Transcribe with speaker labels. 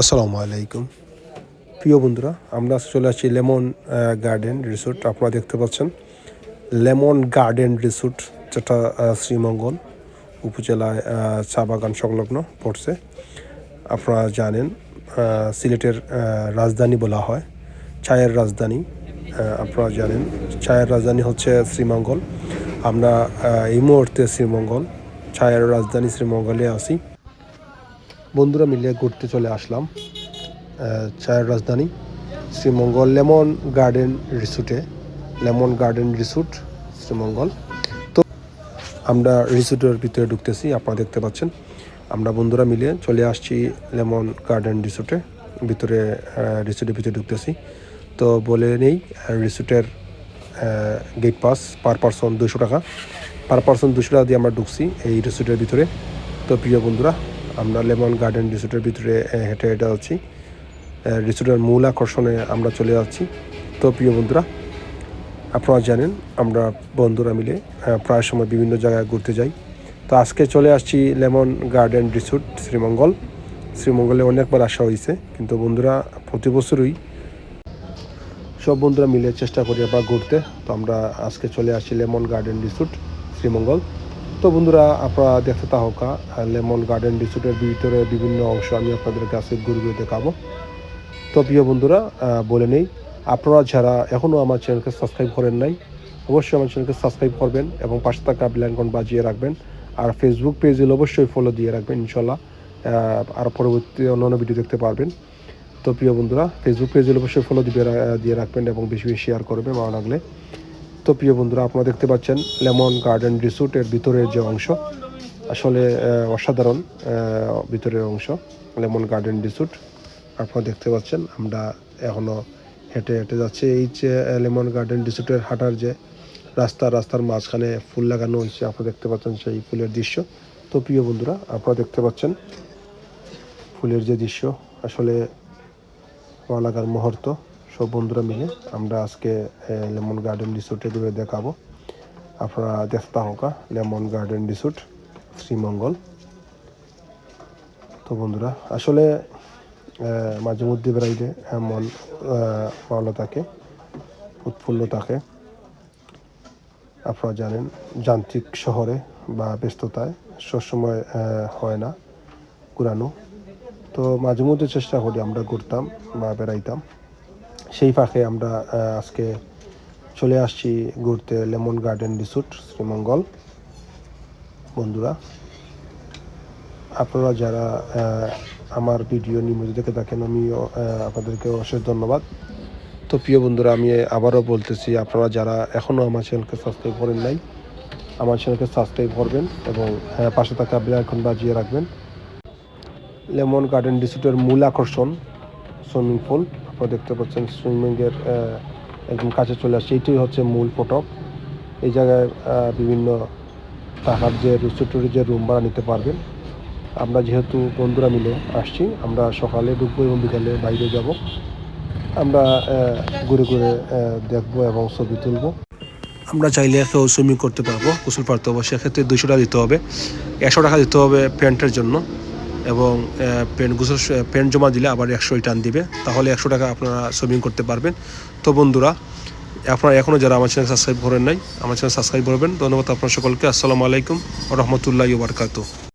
Speaker 1: আসসালামু আলাইকুম। প্রিয় বন্ধুরা, আমরা চলে আসছি লেমন গার্ডেন রিসোর্ট। আপনারা দেখতে পাচ্ছেন লেমন গার্ডেন রিসোর্ট, যেটা শ্রীমঙ্গল উপজেলায় চা বাগান সংলগ্ন পড়ছে। আপনারা জানেন সিলেটের রাজধানী বলা হয়, চায়ের রাজধানী। আপনারা জানেন, চায়ের রাজধানী হচ্ছে শ্রীমঙ্গল। আমরা এই মুহূর্তে শ্রীমঙ্গল, চায়ের রাজধানী শ্রীমঙ্গলে আছি। বন্ধুরা মিলে ঘুরতে চলে আসলাম চায়ের রাজধানী শ্রীমঙ্গল লেমন গার্ডেন রিসোর্টে, লেমন গার্ডেন রিসোর্ট শ্রীমঙ্গল। তো আমরা রিসোর্টের ভিতরে ঢুকতেছি, আপনারা দেখতে পাচ্ছেন। আমরা বন্ধুরা মিলে চলে আসছি লেমন গার্ডেন রিসোর্টে, ভিতরে রিসোর্টের ভিতরে ঢুকতেছি। তো বলে নেই রিসোর্টের গেট পাস পার পারসন দুশো টাকা। পার পারসন দুশো টাকা দিয়ে আমরা ঢুকছি এই রিসোর্টের ভিতরে। তো প্রিয় বন্ধুরা আমরা লেমন গার্ডেন রিসোর্টের ভিতরে হেঁটে হেঁটে আহ, রিসোর্টের মূল আকর্ষণে আমরা চলে যাচ্ছি। তো প্রিয় বন্ধুরা আপনারা জানেন আমরা বন্ধুরা মিলে প্রায় সময় বিভিন্ন জায়গায় ঘুরতে যাই। তো আজকে চলে আসছি লেমন গার্ডেন রিসোর্ট শ্রীমঙ্গল। শ্রীমঙ্গলে অনেকবার আসা হয়েছে কিন্তু বন্ধুরা প্রতি বছরই সব বন্ধুরা মিলে চেষ্টা করি আবার ঘুরতে। তো আমরা আজকে চলে আসছি লেমন গার্ডেন রিসোর্ট শ্রীমঙ্গল। তো বন্ধুরা, আপনারা দেখতে থাকা লেমন গার্ডেন রিসোর্টের ভিতরে বিভিন্ন অংশ আমি আপনাদের কাছে ঘুরে ঘুরে দেখাবো। তো প্রিয় বন্ধুরা বলে নেই, আপনারা যারা এখনও আমার চ্যানেলকে সাবস্ক্রাইব করেন নাই, অবশ্যই আমার চ্যানেলকে সাবস্ক্রাইব করবেন এবং পাশে থাকা বেলাইকন বাজিয়ে রাখবেন। আর ফেসবুক পেজে অবশ্যই ফলো দিয়ে রাখবেন ইনশাল্লাহ আর পরবর্তী অন্যান্য ভিডিও দেখতে পারবেন। তো প্রিয় বন্ধুরা ফেসবুক পেজে অবশ্যই ফলো দিয়ে দিয়ে রাখবেন এবং বেশি বেশি শেয়ার করবেন ভালো লাগলে। তো প্রিয় বন্ধুরা, আপনারা দেখতে পাচ্ছেন লেমন গার্ডেন রিসোর্টের ভিতরের যে অংশ। আসলে অসাধারণ ভিতরের অংশ, লেমন গার্ডেন রিসোর্ট। আপনারা দেখতে পাচ্ছেন, আমরা এখনও হেঁটে হেঁটে যাচ্ছি। এই যে লেমন গার্ডেন রিসোর্টের হাঁটার যে রাস্তা, রাস্তার মাঝখানে ফুল লাগানো হয়েছে, আপনারা দেখতে পাচ্ছেন সেই ফুলের দৃশ্য। তো প্রিয় বন্ধুরা, আপনারা দেখতে পাচ্ছেন ফুলের যে দৃশ্য, আসলে ভালো লাগার মুহূর্ত। সব বন্ধুরা মিলে আমরা আজকে লেমন গার্ডেন রিসোর্টে ঘুরে দেখাবো। আপনারা দেখতে থাকা লেমন গার্ডেন রিসোর্ট শ্রীমঙ্গল। তো বন্ধুরা, আসলে মাঝে মধ্যে বেড়াইলে মন ভালো থাকে, উৎফুল্ল থাকে। আপনারা জানেন, যান্ত্রিক শহরে বা ব্যস্ততায় সবসময় হয় না ঘুরানো। তো মাঝে মধ্যে চেষ্টা করি আমরা ঘুরতাম বা বেড়াইতাম। সেই ফাঁকে আমরা আজকে চলে আসছি ঘুরতে লেমন গার্ডেন রিসোর্ট, শ্রীমঙ্গল। বন্ধুরা, আপনারা যারা আমার ভিডিও নিয়মিত দেখে থাকেন, আমিও আপনাদেরকে অশেষ ধন্যবাদ। তো প্রিয় বন্ধুরা, আমি আবারও বলতেছি, আপনারা যারা এখনও আমার চ্যানেলকে সাবস্ক্রাইব করেন নাই, আমার চ্যানেলকে সাবস্ক্রাইব করবেন এবং পাশে থাকা বেল আইকন বাজিয়ে রাখবেন। লেমন গার্ডেন রিসোর্টের মূল আকর্ষণ, সুইমিং পুল। আপনারা দেখতে পাচ্ছেন সুইমিংয়ের একদম কাছে চলে আসছে। এইটাই হচ্ছে মূল ফটক। এই জায়গায় বিভিন্ন টাকার যে রিসোর্টের যে রুম ভাড়া নিতে পারবেন। আমরা যেহেতু বন্ধুরা মিলে আসছি, আমরা সকালে ঢুকবো এবং বিকালে বাইরে যাব। আমরা ঘুরে ঘুরে দেখব এবং ছবি তুলবো। আমরা চাইলে কেউ সুইমিং করতে পারব। গোসল পারতে হবে। সেক্ষেত্রে দুশো টাকা দিতে হবে। একশো টাকা দিতে হবে প্যান্টের জন্য। এবং প্যান্ট গোসল প্যান্ট জমা দিলে আবার একশো রিটার্ন দিবে। তাহলে একশো টাকা আপনারা সুইমিং করতে পারবেন। তো বন্ধুরা, আপনারা এখনও যারা আমার চ্যানেল সাবস্ক্রাইব করেন নাই, আমার চ্যানেল সাবস্ক্রাইব করবেন। ধন্যবাদ আপনার সকলকে। আসসালামু আলাইকুম রহমতুল্লাহ বারকাতু